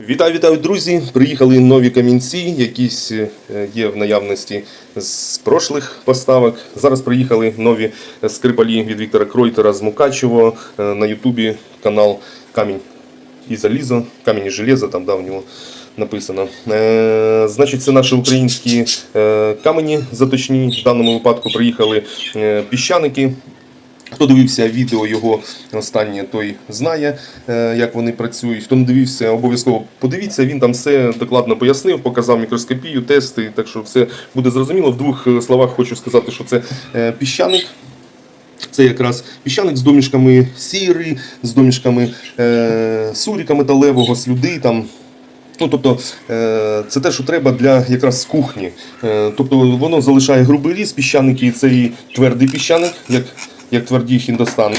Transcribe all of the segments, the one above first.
Вітаю, вітаю, друзі! Приїхали нові камінці, якісь е, є в наявності з прошлих поставок. Зараз приїхали нові скрипалі від Віктора Кройтера з Мукачево Е, на Ютубі канал Камінь і залізо, камінь і железо, там да, в нього написано. Е, значить, це наші українські е, камені заточні. В даному випадку приїхали піщаники. Хто дивився відео його останнє, той знає, е, як вони працюють. Хто не дивився, обов'язково подивіться. Він там все докладно пояснив, показав мікроскопію, тести, так що все буде зрозуміло. В двох е, словах хочу сказати, що це е, піщаник. Це якраз піщаник з домішками сіри, з домішками е, суріка металевого, слюди там. Ну, тобто, це те, що треба для якраз кухні. Тобто воно залишає грубий різ, піщаники і твердий піщаник, як, як тверді хіндостани.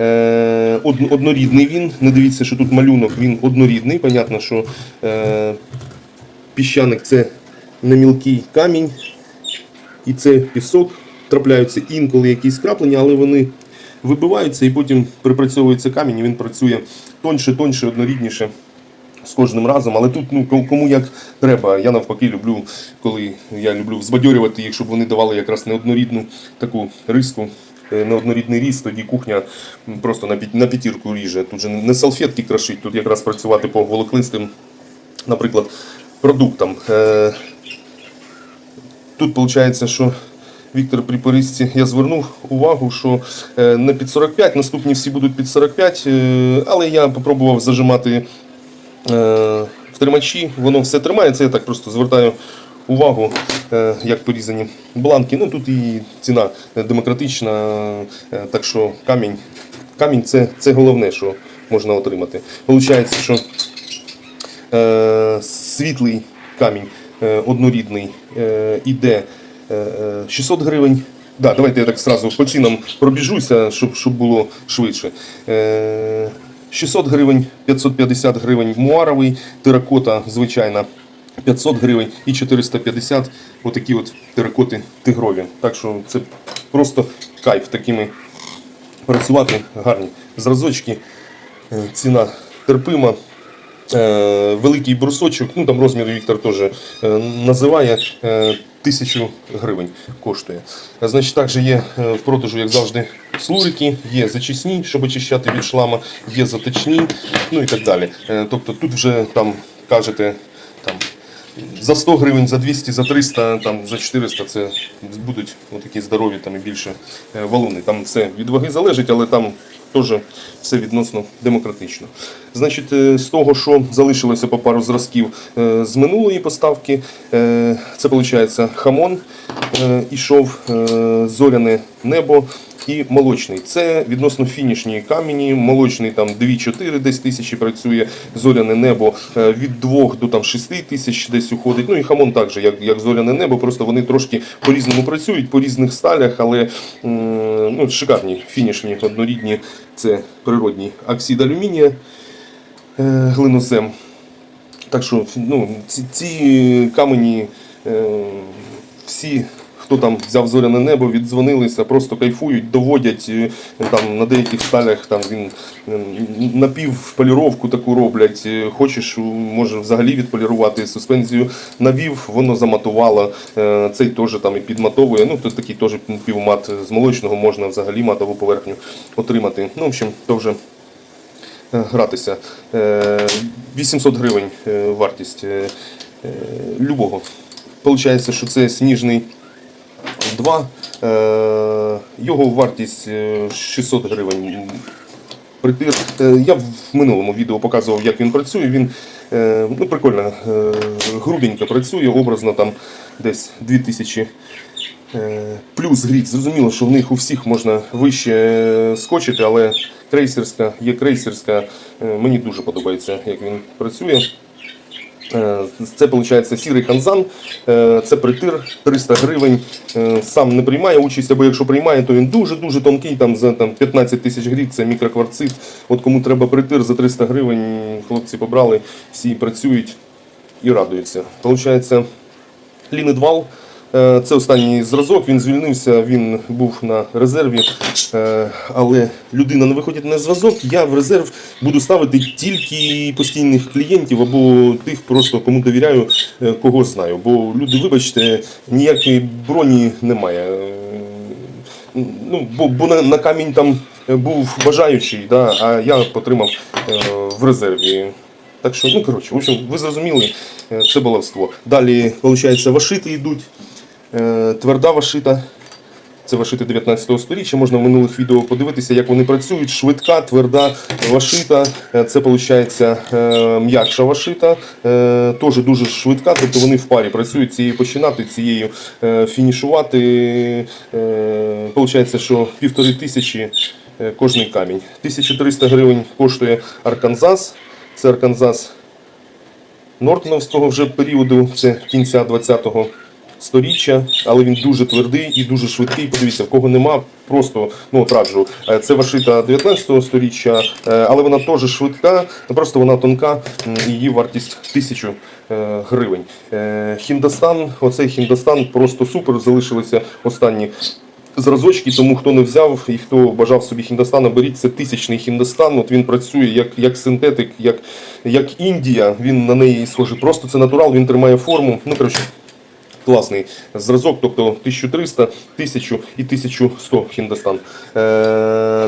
Е, од, однорідний він. Не дивіться, що тут малюнок, він однорідний. Понятно, що е, піщаник це не мілкий камінь, і це пісок. Трапляються інколи якісь краплення, але вони вибиваються і потім припрацьовується камінь, і він працює тоньше, тоньше, однорідніше з кожним разом. Але тут ну, кому- як треба. Я навпаки люблю, коли я люблю взбадьорювати їх, щоб вони давали якраз неоднорідну таку риску. Е, Неоднорідний ріст, тоді кухня просто на п'ятірку ріже. Тут же не салфетки крошить, тут якраз працювати по волоклистим, наприклад, продуктам. Е, Тут виходить, що Віктор при порізці я звернув увагу, що не під 45, наступні всі будуть під 45, е, але я спробував зажимати е, в тримачі, воно все тримається, я так просто звертаю увагу, як порізані бланки. Ну тут і ціна демократична, е, так що камінь, камінь це, це головне, що можна отримати. Получається, що е, світлий камінь е, однорідний е, іде е, е, 600 гривень. Да, давайте я так сразу по цінам пробіжуся, щоб, щоб було швидше. Е, 600 гривень, 550 гривень муаровий, теракота звичайна 500 гривень і 450 отакі от теракоти тигрові. Так що це просто кайф такими працювати гарні зразочки. Е, Ціна терпима. Е, великий брусочок, ну там розмір Віктор теж е, називає тисячу гривень коштує. Значить, також є в продажу, як завжди, слурики, є зачисні, щоб очищати від шлама, є заточні, ну і так далі. Тобто тут вже там кажете там. За 100 гривень, за 200, за 300, там, за 400 це будуть такі здорові там, і більше е, валуни. Там все від ваги залежить, але там теж все відносно демократично. Значить, е, з того, що залишилося по пару зразків е, з минулої поставки, це виходить хамон, ішов зоряне небо і молочний. Це відносно фінішні камені. Молочний там 2-4 десь тисячі працює, зоряне небо е, від 2 до там 6 тисяч десь уходить. Ну і хамон також, як, як зоряне небо, просто вони трошки по-різному працюють, по різних сталях, але ну, шикарні фінішні, однорідні. Це природній оксид алюмінія, е, глинозем. Так що ну, ці, ці камені е, всі, хто там взяв зоряне небо, віддзвонилися, просто кайфують, доводять е, там на деяких сталях там він е, напівполіровку таку роблять. Е, Хочеш, може взагалі відполірувати суспензію. Навів, воно заматувало. Цей теж там і підматовує. Ну, тут такий теж півмат з молочного можна взагалі матову поверхню отримати. Ну, в общем, то вже гратися. Е, 800 гривень вартість любого. Получається, що це сніжний 2. Е, Його вартість е, 600 гривень. Е, Я в минулому відео показував, як він працює. Він е, ну, прикольно, е, грубенько працює, образно там десь 2000 Е, Плюс гріт, зрозуміло, що в них у всіх можна вище е, скочити, але крейсерська є крейсерська. Е, Мені дуже подобається, як він працює. Е, Це виходить сірий ханзан, е, це притир 300 гривень. Е, Сам не приймає участь, або якщо приймає, то він дуже-дуже тонкий, там за там, 15 тисяч гривень, це мікрокварцит. От кому треба притир за 300 гривень, хлопці побрали, всі працюють і радуються. Получається, лінидвал Е, Це останній зразок. Він звільнився, він був на резерві. Е, Але людина не виходить на зв'язок. Я в резерв буду ставити тільки постійних клієнтів або тих, просто кому довіряю, е, кого знаю. Бо люди, вибачте, ніякої броні немає. Е, Ну, бо, бо на, на камінь там е, був бажаючий, да, а я отримав е, в резерві. Так що, ну коротше, в общем, ви зрозуміли, е, це баловство. Далі, виходить, вашити йдуть. Е, тверда вашита. Це вашити 19 століття. Можна в минулих відео подивитися, як вони працюють. Швидка, тверда вашита. Е, Це виходить м'якша вашита. Е, Теж дуже швидка, тобто вони в парі працюють цією починати, цією е, фінішувати. Е, Получається, що півтори тисячі е, кожний камінь. 1300 гривень коштує Арканзас. Це Арканзас Нортоновського вже періоду, це кінця 20-го сторіччя, але він дуже твердий і дуже швидкий. Подивіться, в кого нема, просто ну от раджу. Е, Це вашита 19-го сторіччя, е, але вона теж швидка, просто вона тонка, її вартість 1000 е, гривень. Хіндостан, оцей Хіндостан просто супер. Залишилися останні зразочки, тому хто не взяв і хто бажав собі Хіндостана, беріть це тисячний Хіндостан. От він працює як, як синтетик, як, як Індія. Він на неї схожий. Просто це натурал, він тримає форму. Ну, коротше, класний зразок, тобто 1300, 1000 і 1100 Хіндостан. Е,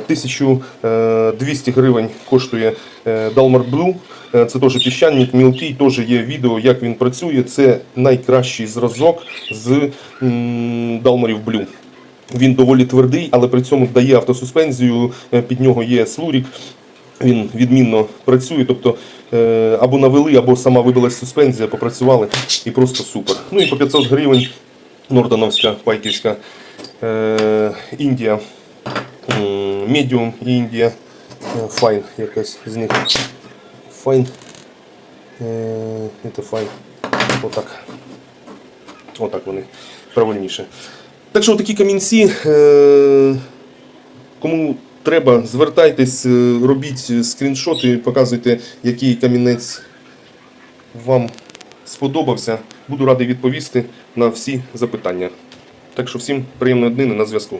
1200 гривень коштує е, Blue. Е, Це теж піщаник, мілкий, теж є відео, як він працює. Це найкращий зразок з Dalmarів Blue. Він доволі твердий, але при цьому дає автосуспензію, е, під нього є слурік. Він відмінно працює, тобто е, або навели, або сама вибилась суспензія, попрацювали і просто супер. Ну і по 500 гривень Нордоновська, Пайківська, е, Індія, Медіум Індія, е, Файн якась з них. Файн. Це файн. Отак. Отак вони правильніше. Так що такі камінці. Кому треба, звертайтесь, е, робіть скріншоти, показуйте, який камінець вам сподобався. Буду радий відповісти на всі запитання. Так що всім приємної днини на зв'язку.